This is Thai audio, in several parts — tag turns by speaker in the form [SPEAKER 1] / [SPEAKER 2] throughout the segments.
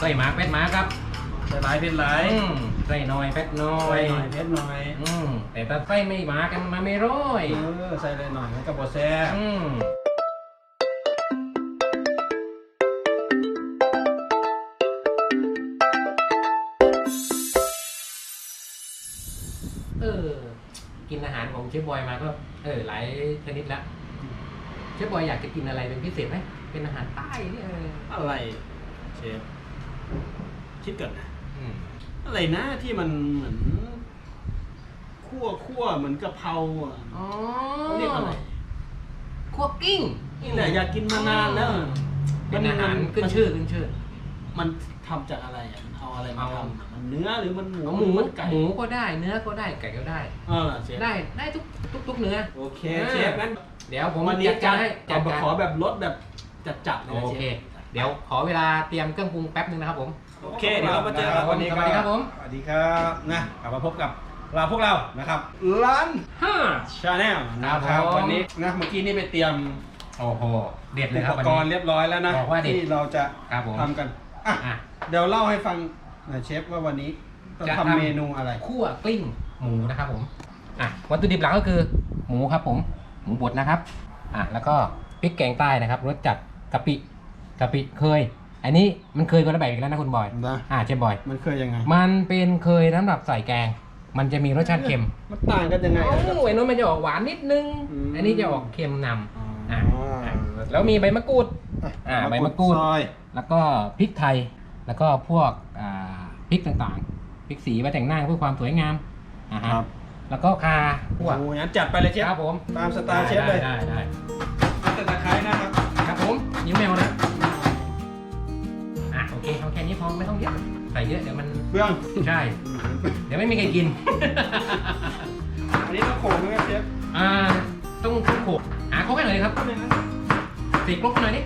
[SPEAKER 1] ใส่หมาเป็ดหมาครับ
[SPEAKER 2] ใส่หลายเป็นหลาย
[SPEAKER 1] อืมใส่หน่อยเป็ดหน่อ
[SPEAKER 2] ใส่
[SPEAKER 1] ย
[SPEAKER 2] หน่อยเพชรหน่อย
[SPEAKER 1] อืมแต่ถ้าใส่ไม่หมากันมาไม่ร้อย
[SPEAKER 2] เออใส่เลยหน่อยมันก็บ่แซ่บ
[SPEAKER 1] อืมเออ กินอาหารของเชฟบอยมาก็ เออ หลายชนิดแล้วเชฟบอยอยากจะกินอะไรเป็นพิเศษไหมเป็นอาหารใต้เนี่ยเออ
[SPEAKER 2] อะไรเชฟ คิดก่อนนะ
[SPEAKER 1] อืม
[SPEAKER 2] อะไรนะที่มันเหมือนคั่วคั่วเหมือนกะเพราอะ
[SPEAKER 1] อ๋อ
[SPEAKER 2] เขาเรียกอะไร
[SPEAKER 1] คั่วกิ้ง
[SPEAKER 2] นี่แหละอยากกินมานานแล้ว
[SPEAKER 1] เป็นอาหารขึ้นชื่อขึ้นชื่อ
[SPEAKER 2] มันทำจากอะไรอะมันเอาอะไรมา
[SPEAKER 1] เอา
[SPEAKER 2] ทำอะมันเนื้อหรือมันหมู
[SPEAKER 1] เอาหมู
[SPEAKER 2] รือมันไก่
[SPEAKER 1] หมูก็ได้เนื้อก็ได้ไก่ก็ได้
[SPEAKER 2] เออเชฟ
[SPEAKER 1] ได้ได้ทุกทุกทุกเนื้อ
[SPEAKER 2] โอเค
[SPEAKER 1] เออ
[SPEAKER 2] เชฟงั้น
[SPEAKER 1] เดี๋ยวผม
[SPEAKER 2] วันนี้
[SPEAKER 1] จัด
[SPEAKER 2] จั
[SPEAKER 1] กา
[SPEAKER 2] ด
[SPEAKER 1] รให้จั
[SPEAKER 2] จั
[SPEAKER 1] ด
[SPEAKER 2] ด
[SPEAKER 1] การ
[SPEAKER 2] ขอแบบรสแบบจัดๆเลยนะ
[SPEAKER 1] โอ
[SPEAKER 2] เช
[SPEAKER 1] เค
[SPEAKER 2] ฟ
[SPEAKER 1] เดี๋ยวขอเวลาเตรียมเครื่องปรุงแป๊บนึงนะครับผม
[SPEAKER 2] โอเคเดี๋ยวเรามาเจอกันวันนี้
[SPEAKER 1] สวัสดีครับผม
[SPEAKER 2] สวัสดีครับนะกลับมาพบกับเราพวกเรานะครับร้าน
[SPEAKER 1] ห้า
[SPEAKER 2] ชาแนลนะค
[SPEAKER 1] ครั
[SPEAKER 2] รั
[SPEAKER 1] บบผม
[SPEAKER 2] วันนี้นะเมื่อกี้นี่ไปเตรียม
[SPEAKER 1] โอ้โห เด็ดเล
[SPEAKER 2] อุ
[SPEAKER 1] ยค
[SPEAKER 2] ป
[SPEAKER 1] รับวัน
[SPEAKER 2] ก
[SPEAKER 1] นี้
[SPEAKER 2] รณ์เรียบร้อยแล้วนะ
[SPEAKER 1] บอกว่าเด็ด
[SPEAKER 2] ที่เราจะ
[SPEAKER 1] ครับผม
[SPEAKER 2] ทำกันอะ
[SPEAKER 1] อะ
[SPEAKER 2] เดี๋ยวเล่าให้ฟังหน่อยเชฟว่าวันนี้จะ
[SPEAKER 1] จะ
[SPEAKER 2] ทำ
[SPEAKER 1] ทำ
[SPEAKER 2] เมนูอะไร
[SPEAKER 1] คั่วกลิ้งหมูนะครับผม อะวัตถุดิบหลักก็คือหมูครับผม หมูบดนะครับ อะแล้วก็พริกแกงใต้นะครับรสจัดกะปิ กะปิเคย อันนี้มันเคยคนละแบบอีกแล้วนะคุณบอย
[SPEAKER 2] นะ
[SPEAKER 1] อะเชฟบอย
[SPEAKER 2] มันเคยยังไง
[SPEAKER 1] มันเป็นเคยสำหรับใส่แกง มันจะมีรสชาติเค็ม
[SPEAKER 2] มันต่างกันยังไง
[SPEAKER 1] เอ้า
[SPEAKER 2] ครับ
[SPEAKER 1] ไอ้นู้นมันจะออกหวานนิดนึง
[SPEAKER 2] อืม
[SPEAKER 1] อันนี้จะออกเค็มนำ
[SPEAKER 2] อ๋อ
[SPEAKER 1] อะ
[SPEAKER 2] อะ
[SPEAKER 1] แล้วมีใบมะกรูด อ่าใบมะกรูด
[SPEAKER 2] ซอย
[SPEAKER 1] แล้วก็พริกไทย แล้วก็พวกอ่าพริกต่างๆ พริกสีไว้แต่งหน้าเพื่อความสวยงามอ่าฮะ
[SPEAKER 2] ครับ
[SPEAKER 1] แล้วก็คาพวก
[SPEAKER 2] โอ้ยงั้นจัดไปเลยเชฟ
[SPEAKER 1] ครับผม
[SPEAKER 2] ตามสไตล์เชฟเลย
[SPEAKER 1] ได้ได้
[SPEAKER 2] เอาแต่ตะไคร้นะครับ
[SPEAKER 1] ได้ครับผมนิ้วแมวนะ อะโอเคเอาแค่นี้พอไม่ต้องเยอะใส่เยอะเดี๋ยวมัน
[SPEAKER 2] เบื้อง
[SPEAKER 1] ใช่ เดี๋ยวไม่มีใครกิน
[SPEAKER 2] อันนี้ต้องโขลกไหมครับเชฟ
[SPEAKER 1] อ่าต้องโขกอ่าโขกให้หน่อยครับสีกลกหน่อยดิ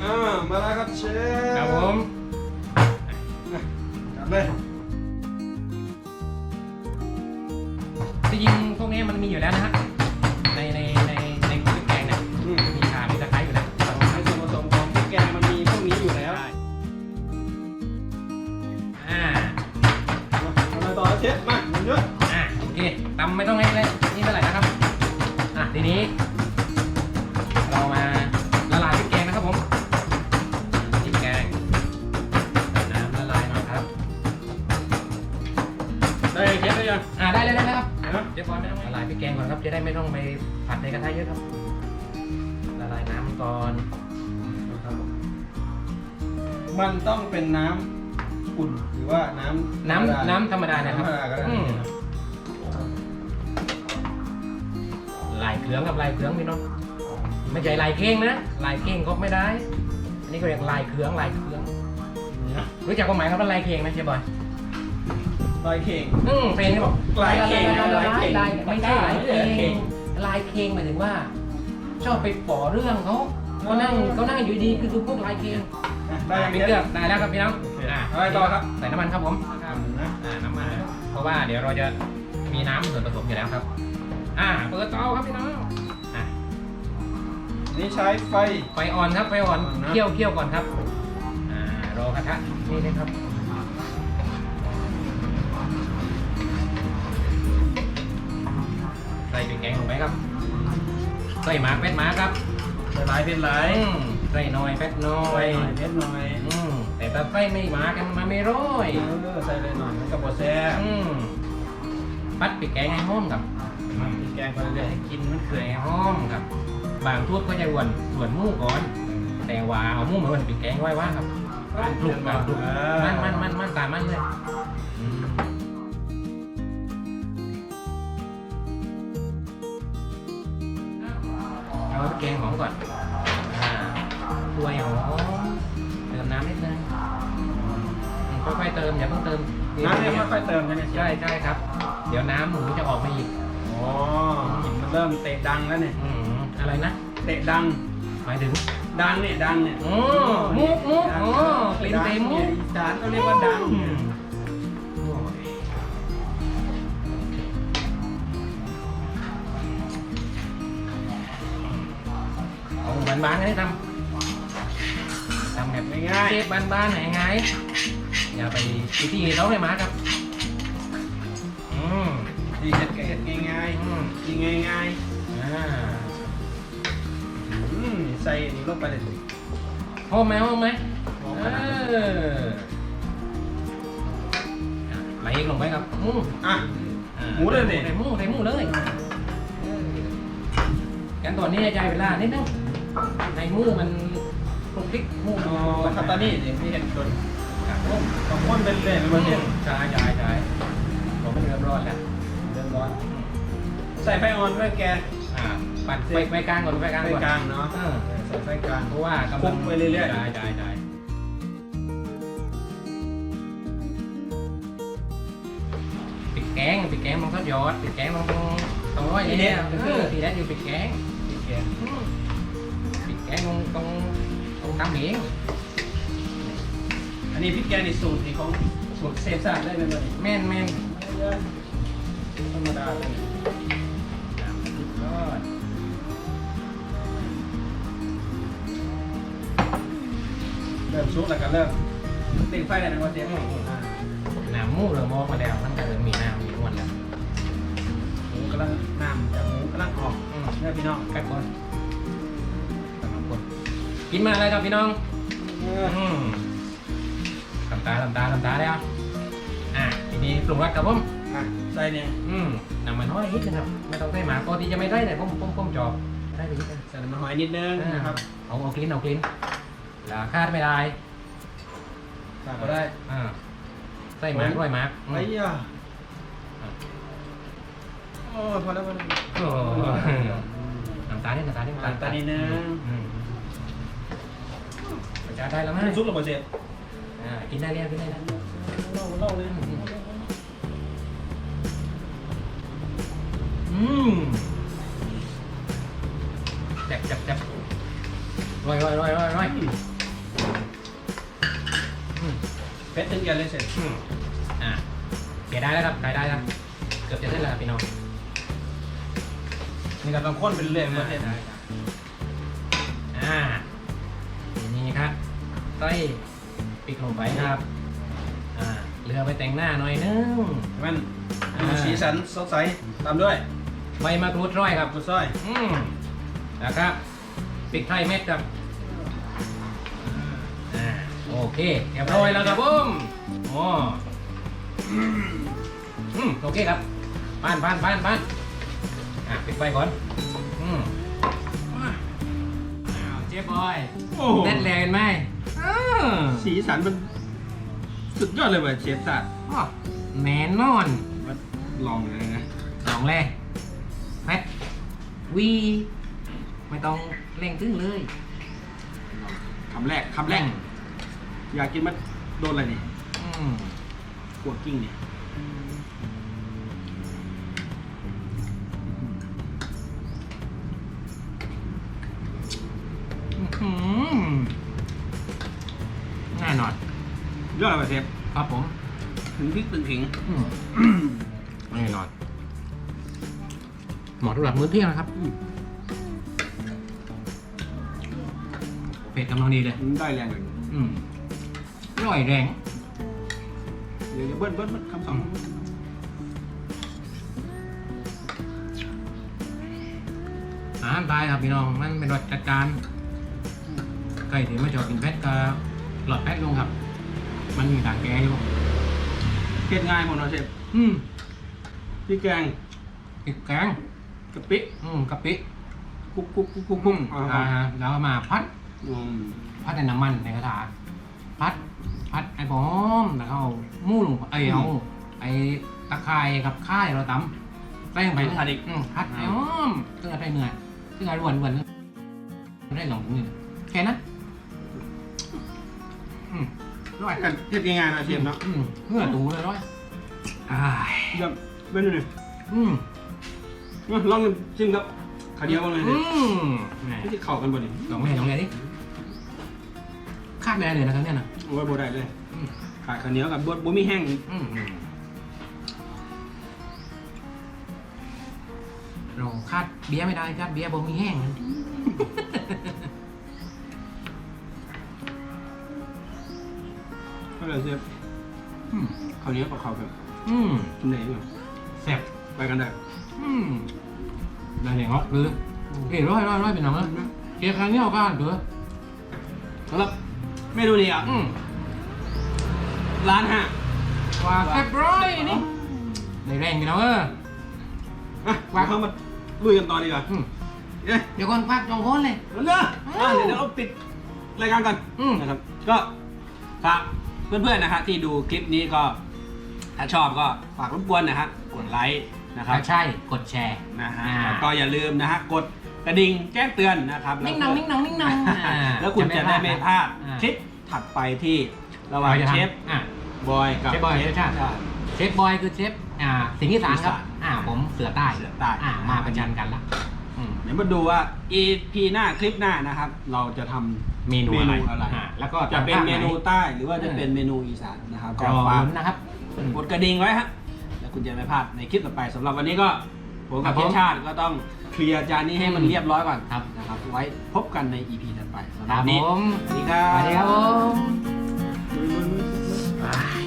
[SPEAKER 2] อ่ามาแล้วครับเชฟ
[SPEAKER 1] ครับผม
[SPEAKER 2] จัดเลย
[SPEAKER 1] จริงๆพวกนี้มันมีอยู่แล้วนะฮะ
[SPEAKER 2] ชฟมาเยอะ
[SPEAKER 1] อ่าโอเคตำไม่ต้องให้เลยนี่เท่าไหร่นะครับ อะทีนี้ เรามาละลายพริกแกงนะครับผมพริกแกงใส่น้ำละลายหน่อยครับ
[SPEAKER 2] ได้เชฟได้ยัง
[SPEAKER 1] อ่าได้เลยได้เลยครับ
[SPEAKER 2] นะ
[SPEAKER 1] เรียบร้อยไม่ต้องละลายพริกแกงก่อนครับจะได้ไม่ต้องไปผัดในกระทะเยอะครับ ละลายน้ำก่อน
[SPEAKER 2] มันต้องเป็นน้ำ อุ่นหรือว่าน้ำ
[SPEAKER 1] น้ำน้ำธรรมดานะครับ
[SPEAKER 2] น้ำธรรมดาก็ได้
[SPEAKER 1] อืม
[SPEAKER 2] นะครับ
[SPEAKER 1] ลายเครื่องกับลายเครื่องพี่น้องไม่ใช่ลายเก้งนะลายเก้งก็ไม่ได้ อันนี้ก็เรียกลายเครื่องลายเครื่อง
[SPEAKER 2] เนี่ย
[SPEAKER 1] รู้จักความหมายคำว่าลายเก้งไหมเชฟบอย
[SPEAKER 2] ลอยเข่ง
[SPEAKER 1] อืมเพลงที่บอก
[SPEAKER 2] ลายเก้ง
[SPEAKER 1] ลาย
[SPEAKER 2] ลายเก้ง
[SPEAKER 1] ลายไม่ใช่ลายเก้
[SPEAKER 2] ลายเก้
[SPEAKER 1] ง
[SPEAKER 2] ง
[SPEAKER 1] ลายเก้งหมายถึงว่า ชอบไปป่อเรื่องเขาเขานั่งเขานั่งอยู่ดีคือดูพวกลายเก้ง
[SPEAKER 2] ได้ยัง
[SPEAKER 1] มี
[SPEAKER 2] เช
[SPEAKER 1] เครื่อง
[SPEAKER 2] ฟ
[SPEAKER 1] ได้แล้วครับพี่น้อง
[SPEAKER 2] โอเค
[SPEAKER 1] อ่า
[SPEAKER 2] อะไรต่อครับ
[SPEAKER 1] ใส่น้ำมันครับผม
[SPEAKER 2] นะ
[SPEAKER 1] อ่าน้ำมันเพราะว่าเดี๋ยวเราจะมีน้ำส่วนผสมอยู่แล้วครับ อ่าเปิดเตาครับพี่น้องอะ
[SPEAKER 2] อันนี้ใช้ไฟ
[SPEAKER 1] ไฟอ่อนครับไฟอ่อน
[SPEAKER 2] อ่อนนะ
[SPEAKER 1] เคี่ยวเคี่ยวก่อนครับอ่ารอกระทะนี่นะครับใส่พริกแกงลงไปครับใส่หมาเป็ดหมาครับ
[SPEAKER 2] ใส่หลายเป็นหลาย
[SPEAKER 1] อืมใส่หน่อยเป็ดหน่อ
[SPEAKER 2] ใส่
[SPEAKER 1] ย
[SPEAKER 2] หน่อยเพชรหน่อย
[SPEAKER 1] อืมแต่ถ้าใส่ไม่หมากันมาไม่ร้อย
[SPEAKER 2] เออใส่เลยหน่อยมันก็บ่แซ่บ
[SPEAKER 1] อืมปัดพริกแกงให้หอมครับ
[SPEAKER 2] พริกแกงไปเรื่อย
[SPEAKER 1] ให้กินมันเคยหอมครับ บางทุบก็จะหวนส่วนหมูก่อน แต่ว่าเอาหมูมาหวนพริกแกงไว้ว่าครับปลุกแบบปลุกมันมันมันมันตามมันเลยอืม เอาพริกแกงหอมก่อนอ่า ตัวยหอมเติมน้ำนิดนึงอืมค่อยๆเติมอย่าเพิ่งเติม
[SPEAKER 2] น้ำเนี่ยไม่ค่อยเติมใช่ไหมเชฟ
[SPEAKER 1] ใช่ใช่ครับ เดี๋ยวน้ำหมูจะออกมาอีก
[SPEAKER 2] อ๋อกลิ่นมันเริ่มเตะดังแล้วเนี่ย
[SPEAKER 1] อืมอะไรนะ
[SPEAKER 2] เตะดัง
[SPEAKER 1] หมายถึง
[SPEAKER 2] ดังเนี่ยดังเนี่ย
[SPEAKER 1] อ๋อมุกมุกอ๋อกลิ่นเตะมุก
[SPEAKER 2] อีสานเขาเรียกว่าดัง
[SPEAKER 1] อืมเอาบ้านๆให้ทำทำ แบบ
[SPEAKER 2] ง่าย
[SPEAKER 1] เชฟบ้านๆไหนไง
[SPEAKER 2] ๆ
[SPEAKER 1] อย่าไปที่ที่เราไม่มาครับ อืม
[SPEAKER 2] ดีเห็ดก็เห็ดง่าย
[SPEAKER 1] อืม
[SPEAKER 2] ๆกินง่าย
[SPEAKER 1] อ่า
[SPEAKER 2] ๆอืมใส่อันนี้ลงไปเลยสิ
[SPEAKER 1] หอมไหมหอมไหม
[SPEAKER 2] หอม
[SPEAKER 1] เอ
[SPEAKER 2] ขนาดนั้น
[SPEAKER 1] ออะไหลลงไปครับอืม
[SPEAKER 2] อะ
[SPEAKER 1] อ่า
[SPEAKER 2] หมูเลยดิ
[SPEAKER 1] ใส่หมูใส่หมูเลยกันตอนนี้ใจเวลานิดนึงในหมูมัน คลุกคลิกหมู
[SPEAKER 2] อ๋อคาตานี่เนี่ยมีเห็ดจน
[SPEAKER 1] ครับผม
[SPEAKER 2] ต้องข้นเป็นเลยเป็น
[SPEAKER 1] มั
[SPEAKER 2] มันน
[SPEAKER 1] เนี่
[SPEAKER 2] เนี่ยย
[SPEAKER 1] ใช่ใช่ใช่ผมเป็นเริ่มร้อนแล้ว
[SPEAKER 2] เดือดร้อนใส่ไฟอ่อนไฟแกง
[SPEAKER 1] อ่าปัดไฟไฟกลางก่อนไฟกลาง
[SPEAKER 2] ไฟ
[SPEAKER 1] ก่อน
[SPEAKER 2] กลางเนาะ
[SPEAKER 1] เออ
[SPEAKER 2] ใส่ไฟกลาง
[SPEAKER 1] เพราะว่ากำ
[SPEAKER 2] คลุ
[SPEAKER 1] ลัง
[SPEAKER 2] กไปเรื่อยๆ
[SPEAKER 1] ใช่ใช่ใช่ปิดแกงปิดแกงมันก็ยอดปิดแกงมันต้องต้องร้อยเลยเนี่ยเออทีแรกอยู่ปิดแกง
[SPEAKER 2] พริกแกง
[SPEAKER 1] อืมปิดแกงต้องต้อง ต้องทำเอง
[SPEAKER 2] อันนี้พริกแกงนี่สูตรนี่ของสูตรเซฟซ่าได้เป็นแบบนี้
[SPEAKER 1] แม่นแม่น
[SPEAKER 2] ธรรมดาเลย
[SPEAKER 1] ยอด
[SPEAKER 2] เริ่มซุกแล้วก็เริ่มติดไฟแล้วนะว่าเจ๊
[SPEAKER 1] อืมอืมน้ำหมูเรามองมาแล้วมันก็เริ่มมีน้ำมีนวลแล้ว
[SPEAKER 2] หมูกำลังน้ำจากหมูกำลังออก
[SPEAKER 1] อืม
[SPEAKER 2] เนี่ยพี่น้อง
[SPEAKER 1] แป๊บก่อนสำหรับคน กินมาอะไรครับพี่น้องอืมทำตาทำตาทำตาแล้วอะทีนี้ปรุงรสครับผม
[SPEAKER 2] อะใส่เนี่ย
[SPEAKER 1] อืมน้ำมันน้อยนิดนะครับไม่ต้องใส่หมากปกติจะไม่ได้แต่ผมผมผมจอบได้ไปนิดนึง
[SPEAKER 2] ใส่น้ำมันหอยนิดนึงนะครับ
[SPEAKER 1] เอาเอากลิ้นเอากลิ้นแล้วคาดไม่ได้
[SPEAKER 2] ขาดก็ได้
[SPEAKER 1] อ่าใส่หมากด้วยหมากอืม
[SPEAKER 2] ไอ้ยาโอ้พอแล้วพอแล้ว
[SPEAKER 1] โอ้โหน้ำตาลนี่น้ำตาลนี่
[SPEAKER 2] น้ำตาลนิดนึง
[SPEAKER 1] อืม จะได้แล้วไหม
[SPEAKER 2] มันซุกหรือเปล่าเจ๊
[SPEAKER 1] อ่ากินได้แล้วกินได้แล้ว
[SPEAKER 2] เล่าเล่าเลย
[SPEAKER 1] อืมแจ็บแจ็บแจ็บร่อยร่อยร่อยร่อยร่อยอืม
[SPEAKER 2] เพชรถึงแกนเลยเสร็จ
[SPEAKER 1] อืมอะเสียได้แล้วครับขายได้แล้วเกือบจะได้แล้วครับพี่น้อง
[SPEAKER 2] นี่ก็ต้องข้นเป็นเรื่อยมาเจ๊
[SPEAKER 1] ได้ครับอ่านี่ครับ ใส่ปิกลงไปครับ อ่าเรือไปแต่งหน้าหน่อยนึง
[SPEAKER 2] มัน
[SPEAKER 1] อ่า
[SPEAKER 2] ดูสีสันสดใสตามด้วย
[SPEAKER 1] ใบมะกรูดร้อยครับ
[SPEAKER 2] กุซ้อย
[SPEAKER 1] อืมแล้วก็ปิกไทยเม็ดครับอ่าโอเคเรียบร้อยแล้วครับผมอ๋ออืมโอเคครับปานปานปานปานอะปิดไฟก่อน อืมอ้าวเจ๊บอย
[SPEAKER 2] โอ้โห
[SPEAKER 1] เล่นแรงกันไหมอ้าว
[SPEAKER 2] สีสันมันสุดยอดเลยว่ะเชฟตัด
[SPEAKER 1] อ้อแน่นอน
[SPEAKER 2] ลองเลยนะ
[SPEAKER 1] ลองแรกแพทวี ไม่ต้องเร่งตึ้งเลย
[SPEAKER 2] คำแรกคำแรก อยากกินมันโดนอะไรนี่
[SPEAKER 1] อืม
[SPEAKER 2] กัวกิ้งนี่
[SPEAKER 1] อื้อหือแน่นอน
[SPEAKER 2] ยอดเลยว่ะเชฟ
[SPEAKER 1] ครับผม
[SPEAKER 2] ถึงพริกถึงขิง
[SPEAKER 1] อืมแน่นอนเหมาะสำหรับมื้อเที่ยงนะครับเผ็ดกำลังดีเลย
[SPEAKER 2] ได้แรงเลย
[SPEAKER 1] อืมอร่อยแรง
[SPEAKER 2] เดี๋ยวจะเบิ้ลเบิ้ลเบิ้ลคำสอง
[SPEAKER 1] อาหารตายครับพี่น้อง มันเป็นรสจัดการไก่ที่ไม่ชอบกินเผ็ดก็ หลอดแป๊ดลงครับ มันมีทางแก้อยู่
[SPEAKER 2] เผ็ดง่ายหมดเนาะเชฟ
[SPEAKER 1] อืม
[SPEAKER 2] พริกแกง
[SPEAKER 1] พริกแกง
[SPEAKER 2] กะปิ
[SPEAKER 1] อืมกะปิ
[SPEAKER 2] คุกคุกคุกคุก
[SPEAKER 1] กุ้
[SPEAKER 2] คุ
[SPEAKER 1] ง
[SPEAKER 2] กอ่า
[SPEAKER 1] อ่าแล้วเอามาพัด
[SPEAKER 2] อืม
[SPEAKER 1] พัดในน้ำมันในกระถาพัด พัดไอ้บอมแล้วเขาเอาหมู่ลงไปเอ้ยเอาไอ้ตะไคร้กับข้ายเราตำใส่ลงไปเลยอืมพัดไอ้อ้อมเพื่อให้เนื้อเพื่อให้วนวนได้หลงนี่แค่นั้น อืมร้อย
[SPEAKER 2] กันเผ็ดง่ายๆนะเชฟเนาะ
[SPEAKER 1] อืมเพื่อตูเลยร้อยอ้าย
[SPEAKER 2] เยี่ยมเบิ้ลดูหน่อย
[SPEAKER 1] อืม
[SPEAKER 2] มาลองชิมครับขาเดียวกันเลย
[SPEAKER 1] อื
[SPEAKER 2] เนี่ย
[SPEAKER 1] มแหม
[SPEAKER 2] ไม่ได้เข้ากันบ่นี่
[SPEAKER 1] ลองเลยลองเลยดิคาดไม่ได้เลยนะครับเนี่ยนะ
[SPEAKER 2] โอ้ยบ่ได้เลย
[SPEAKER 1] อืม
[SPEAKER 2] ขาดข้าวเหนียวกับบดบ่มีแห้ง
[SPEAKER 1] อืมอืมเราคาดเบียร์ไม่ได้คาดเบียร์บ่มีแห้งนะ
[SPEAKER 2] เลยเชฟ
[SPEAKER 1] อืม
[SPEAKER 2] ข้าวเหนียวกับข้าวแบบ
[SPEAKER 1] อืม
[SPEAKER 2] กินไหนแบบ
[SPEAKER 1] แซ่บ
[SPEAKER 2] ไปกันได้
[SPEAKER 1] อืมได้เลยครับคือเอ้ยร้อยร้อยร้อยเป็นน้องนะเกี๊ยวครั้งนี้เอากันเถอะ
[SPEAKER 2] สำหรับเมนูนี้อะ
[SPEAKER 1] อืม
[SPEAKER 2] ร้านห้า
[SPEAKER 1] ว่าแซ่บร้อยนี่ในแรงพี่น้องเออ
[SPEAKER 2] อะวางเข้ามาลุยกันต่อดีกว่า
[SPEAKER 1] อืม
[SPEAKER 2] เอ๊ะ
[SPEAKER 1] เดี๋ยวก่อนพักจองคนเลย
[SPEAKER 2] เอาเนอะอะเดี๋ยวเดี๋ยวเราปิดรายการกัน
[SPEAKER 1] อืม
[SPEAKER 2] นะครับก็ฝาก เพื่อนๆนะฮะที่ดูคลิปนี้ก็ ถ้าชอบก็ฝากรบกวนนะฮะกดไลค์นะครับ
[SPEAKER 1] ถ้าใช่กดแชร์
[SPEAKER 2] นะฮะ
[SPEAKER 1] อ่า
[SPEAKER 2] แล้วก็อย่าลืมนะฮะกดกระดิ่งแจ้งเตือนนะครับ
[SPEAKER 1] นิ่งนองนิ่งนองนิ่งนอง อ่า
[SPEAKER 2] แล้วคุณจะได้ไม่พลาด
[SPEAKER 1] อ่า
[SPEAKER 2] คลิปถัดไปที่ระหว่าง
[SPEAKER 1] เราจะทำ
[SPEAKER 2] เชฟ
[SPEAKER 1] อะ
[SPEAKER 2] บอยกับ
[SPEAKER 1] เชฟบอยเชฟชาติ เชฟบอยคือเชฟอ่าสิงห์อีสานครับ
[SPEAKER 2] อีสาน
[SPEAKER 1] อ่าผมเสือใต้
[SPEAKER 2] เสือใต้
[SPEAKER 1] อ่ามาประชันกันละอืม
[SPEAKER 2] เดี๋ยวมาดูว่า EP หน้าคลิปหน้านะครับ เราจะทำ
[SPEAKER 1] เมนูอะไรแล้วก็
[SPEAKER 2] จะเป็นเมนูใต้หรือว่าจะเป็นเมนูอีสานนะครับก็ฝาก
[SPEAKER 1] นะครับ
[SPEAKER 2] กดกระดิ่งไว้ฮะแล้วคุณจะไม่พลาดในคลิปต่อไปสำหรับวันนี้ก็ผมกับเพียชาติก็ต้องเคลียร์จานนี้ให้มันเรียบร้อยก่อนนะครับไว้พบกันใน EP ถัดไปสำหรับนี้สวัสดีครับ
[SPEAKER 1] สวัสดีครับผม Bye.